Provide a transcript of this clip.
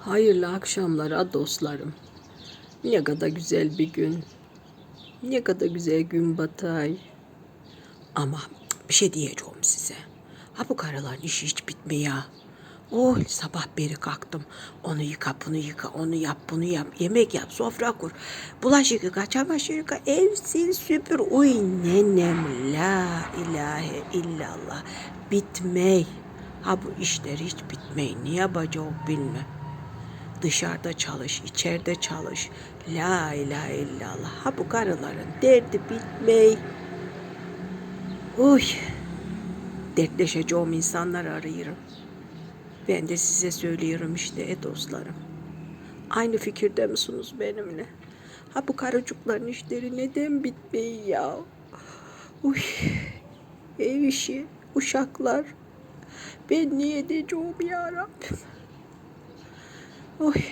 Hayırlı akşamlara dostlarım. Ne kadar güzel bir gün. Ne kadar güzel gün batay. Ama bir şey diyeceğim size. Ha bu karıların işi hiç bitmiyor. Oh sabah beri kalktım. Onu yıka bunu yıka onu yap bunu yap. Yemek yap sofra kur. Bulaşık yıka çamaşır yıka. Ev sil süpür. Uy nenem la ilahe illallah. Bitmey. Ha bu işler hiç bitmey. Ne yapacağım bilmem. Dışarıda çalış, içeride çalış. La ilahe illallah. Ha bu karıların derdi bitmey. Uy. Dertleşeceğim insanlar arıyorum. Ben de size söylüyorum işte e dostlarım. Aynı fikirde misiniz benimle? Ha bu karıcıkların işleri neden bitmiyor ya? Uy. Ev işi, uşaklar. Ben niye edeceğim ya Rabbim? Ой.